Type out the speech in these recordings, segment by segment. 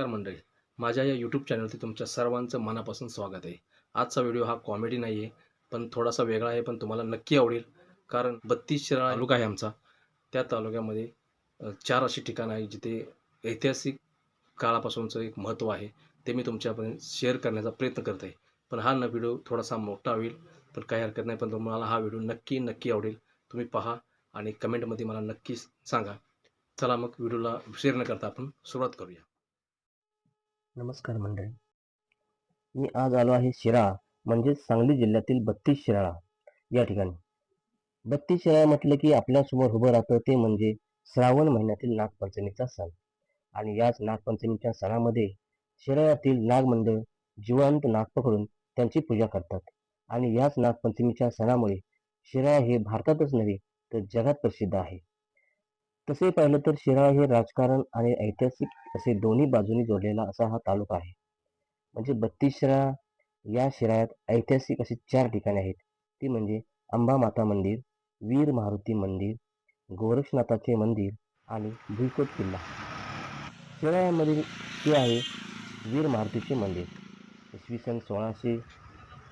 नमस्कार मंडळी. माझ्या या यूट्यूब चॅनलवरती तुमच्या सर्वांचं मनापासून स्वागत आहे. आजचा व्हिडिओ हा कॉमेडी नाही आहे पण थोडासा वेगळा आहे पण तुम्हाला नक्की आवडेल. कारण बत्तीस शिराळा तालुका आहे आमचा. त्या तालुक्यामध्ये चार अशी ठिकाणं आहे जिथे ऐतिहासिक काळापासूनचं एक महत्त्व आहे. ते मी तुमच्यापर्यंत शेअर करण्याचा प्रयत्न करत आहे. पण हा न व्हिडिओ थोडासा मोठा होईल पण काही हरकत नाही पण तुम्हाला हा व्हिडिओ नक्की नक्की आवडेल. तुम्ही पहा आणि कमेंटमध्ये मला नक्की सांगा. चला मग व्हिडिओला शेअर न करता आपण सुरुवात करूया. नमस्कार मंडळी. मी आज आलो आहे शिराळा म्हणजेच सांगली जिल्ह्यातील बत्तीस शिराळा या ठिकाणी. बत्तीस शिराळा म्हटलं की आपल्यासमोर उभं राहतं ते म्हणजे श्रावण महिन्यातील नागपंचमीचा सण. आणि याच नागपंचमीच्या सणामध्ये शिराळ्यातील नागमंडळ जिवंत नाग पकडून त्यांची पूजा करतात. आणि याच नागपंचमीच्या सणामुळे शिराळा हे भारतातच नव्हे तर जगात प्रसिद्ध आहे. तसे पाहिलं तर शिराळा हे राजकारण आणि ऐतिहासिक असे दोन्ही बाजूनी जोडलेला असा हा तालुका आहे. म्हणजे बत्तीस शिराळा या शिराळ्यात ऐतिहासिक अशी चार ठिकाणे आहेत. ती म्हणजे अंबा माता मंदिर वीर मारुती मंदिर गोरक्षनाथाचे मंदिर आणि भुईकोट किल्ला. शिराळ्यामधील ते आहे वीर मारुतीचे मंदिर. इसवी सन सोळाशे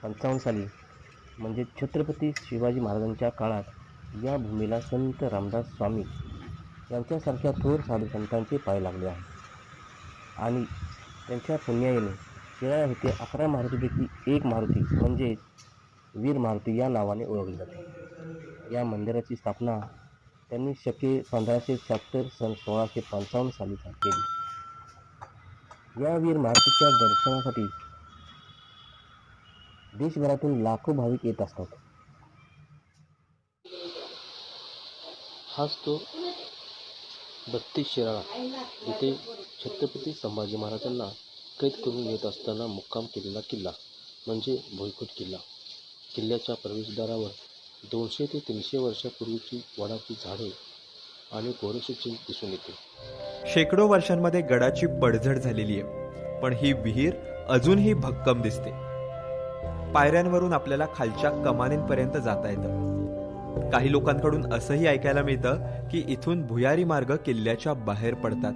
पंचावन्न साली म्हणजे छत्रपती शिवाजी महाराजांच्या काळात या भूमीला संत रामदास स्वामी यांच्यासारख्या थोर साधू संतांचे पाय लागले आहे आणि त्यांच्या पुण्याईने शिराळा येथे अकरा मारुतीपैकी एक मारुती म्हणजे वीर मारुती या नावाने ओळखली जाते. या मंदिराची स्थापना त्यांनी शके पंधराशे शहात्तर सन सोळाशे पंचावन्न साली केली. या वीर मारुतीच्या दर्शनासाठी देशभरातून लाखो भाविक येत असतात. हाच तो बत्तीस शिराळा इथे छत्रपती संभाजी महाराजांना कैद करून येत असताना मुक्काम केलेला किल्ला म्हणजे भुईकोट किल्ला. किल्ल्याच्या प्रवेशद्वारावर दोनशे ते तीनशे वर्षापूर्वीची वडाची झाडे आणि गोरक्षची दिसून येते. शेकडो वर्षांमध्ये गडाची पडझड झालेली आहे पण ही विहीर अजूनही भक्कम दिसते. पायऱ्यांवरून आपल्याला खालच्या कमानींपर्यंत जाता येतं. काही लोकांकडून असंही ऐकायला मिळतं की इथून भुयारी मार्ग किल्ल्याच्या बाहेर पडतात.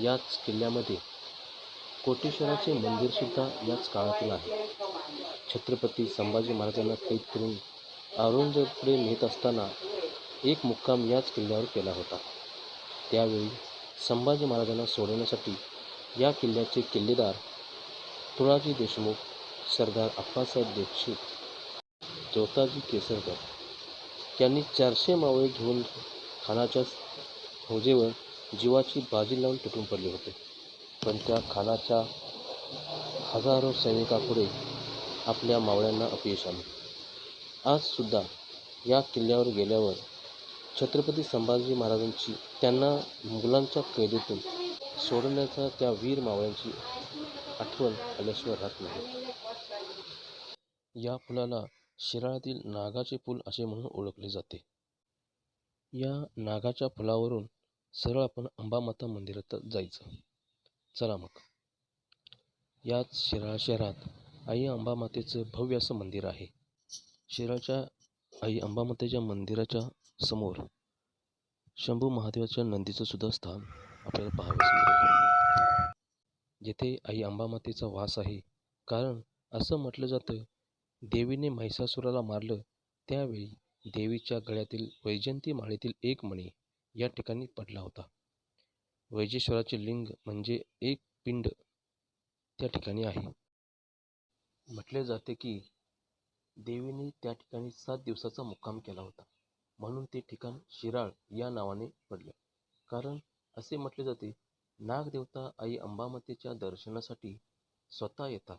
याच किल्ल्यामध्ये कोटेश्वराचे मंदिर सुद्धा याच काळातील आहे. छत्रपती संभाजी महाराजांना कैद करून औरंगजेबकडे नेत असताना एक मुक्काम याच किल्ल्यावर केला होता. त्यावेळी संभाजी महाराजांना सोडवण्यासाठी या किल्ल्याचे किल्लेदार तुळाजी देशमुख सरदार अप्पासाहेब दीक्षित जोताजी केसरकर त्यांनी चारशे मावळे घेऊन खानाच्या फौजेवर जीवाची बाजी लावून तुटून पडले होते. पण त्या खानाच्या हजारो सैनिकापुढे आपल्या मावळ्यांना अपयश आले. आज सुद्धा या किल्ल्यावर गेल्यावर छत्रपती संभाजी महाराजांची त्यांना मुघलांच्या कैदेतून सोडण्याचा त्या वीर मावळ्यांची आठवण आल्याशिवाय राहत नाही. या फुलाला शिराळातील नागाचे फूल असे म्हणून ओळखले जाते. या नागाच्या फुलावरून सरळ आपण अंबामाता मंदिरात जायचं. चला मग. याच शिराळा शहरात आई अंबामातेचं भव्य असं मंदिर आहे. शिराळच्या आई अंबामातेच्या मंदिराच्या समोर शंभू महादेवाच्या नंदीचं सुद्धा स्थान आपल्याला पाहावयास मिळेल. जेथे आई अंबामातेचा वास आहे. कारण असं म्हटलं जातं देवीने महिषासुराला मारलं त्यावेळी देवीच्या गळ्यातील वैजयंती माळेतील एक मणी या ठिकाणी पडला होता. वैजेश्वराचे लिंग म्हणजे एक पिंड त्या ठिकाणी आहे. म्हटले जाते की देवीने त्या ठिकाणी सात दिवसाचा मुक्काम केला होता. म्हणून ते ठिकाण शिराळ या नावाने पडले. कारण असे म्हटले जाते नागदेवता आई अंबामातेच्या दर्शनासाठी स्वतः येतात.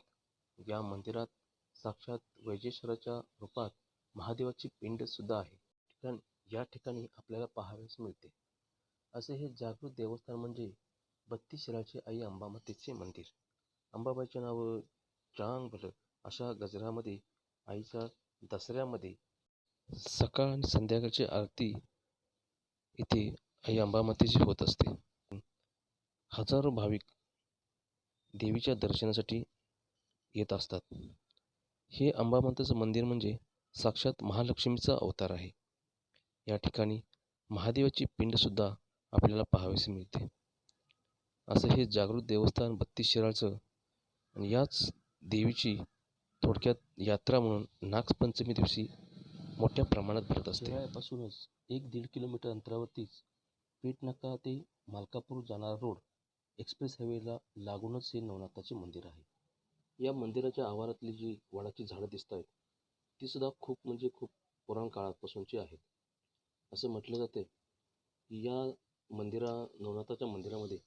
या मंदिरात साक्षात वैजेश्वराच्या रूपात महादेवाची पिंड सुद्धा आहे. ठिकाण या ठिकाणी आपल्याला पाहावयास मिळते. असे हे जागृत देवस्थान म्हणजे बत्तीशिराची आई अंबामातेचे मंदिर. अंबाबाईचे नाव चांग भल अशा गजरामध्ये आईच्या दसऱ्यामध्ये सकाळ आणि संध्याकाळची आरती इथे आई अंबामातेची होत असते. हजारो भाविक देवीच्या दर्शनासाठी येत असतात. हे अंबामातेचं मंदिर म्हणजे साक्षात महालक्ष्मीचा अवतार आहे. या ठिकाणी महादेवाची पिंडसुद्धा आपल्याला पाहावयास मिळते. असं हे जागृत देवस्थान बत्तीस शिराळचं आणि याच देवीची थोडक्यात यात्रा म्हणून नागपंचमी दिवशी मोठ्या प्रमाणात भरत असते. शिराळ्यापासूनच एक दीड किलोमीटर अंतरावरतीच पेटनाका ते मालकापूर जाणारा रोड एक्सप्रेस हायवेला लागूनच हे नवनाथाचे मंदिर आहे. या मंदिराच्या आवारातली जी वडाची झाडं दिसत आहेत ती सुद्धा खूप म्हणजे खूप पुराण काळापासूनची आहेत. असं म्हटलं जाते की या मंदिरा नवनाथाच्या मंदिरामध्ये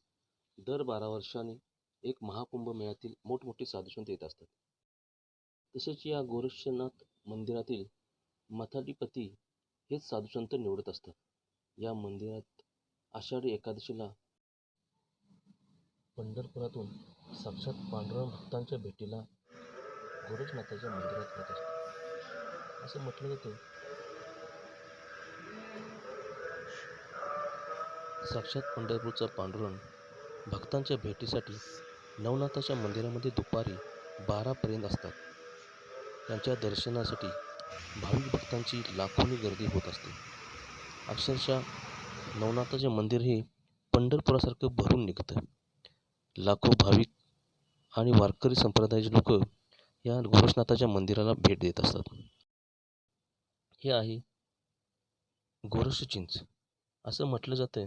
दर बारा वर्षांनी एक महाकुंभ मेळ्यातील मोठमोठी साधुसंत येत असतात. तसेच या गोरक्षनाथ मंदिरातील मथाधिपती हेच साधुसंत निवडत असतात. या मंदिरात आषाढी एकादशीला पंढरपुरातून साक्षात पांडुरंग भक्तांच्या भेटीला गोरक्षनाथाच्या मंदिरात येत असतो. असं म्हटलं जातं. साक्षात पंढरपूरचा पांडुरंग भक्तांच्या भेटीसाठी नवनाथाच्या मंदिरामध्ये दुपारी बारापर्यंत असतात. त्यांच्या दर्शनासाठी भाविक भक्तांची लाखोनी गर्दी होत असते. अक्षरशः नवनाथाचे मंदिर हे पंढरपुरासारखं भरून निघतं. लाखो भाविक आणि वारकरी संप्रदायाचे लोक या गोरक्षनाथाच्या मंदिराला भेट देत असतात. हे आहे गोरक्ष चिंच. असं म्हटलं जातं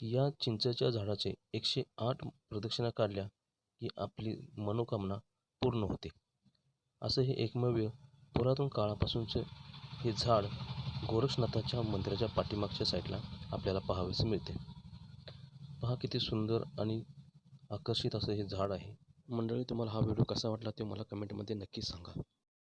की या चिंचेच्या झाडाचे एकशे आठ प्रदक्षिणा काढल्या की आपली मनोकामना पूर्ण होते. असं हे एकमेव पुरातन काळापासूनचं हे झाड गोरक्षनाथाच्या मंदिराच्या पाठीमागच्या साईडला आपल्याला पाहावयास मिळते. पहा किती सुंदर आणि आकर्षित असं हे झाड आहे. मंडळी तुम्हाला हा व्हिडिओ कसा वाटला ते मला कमेंटमध्ये नक्की सांगा.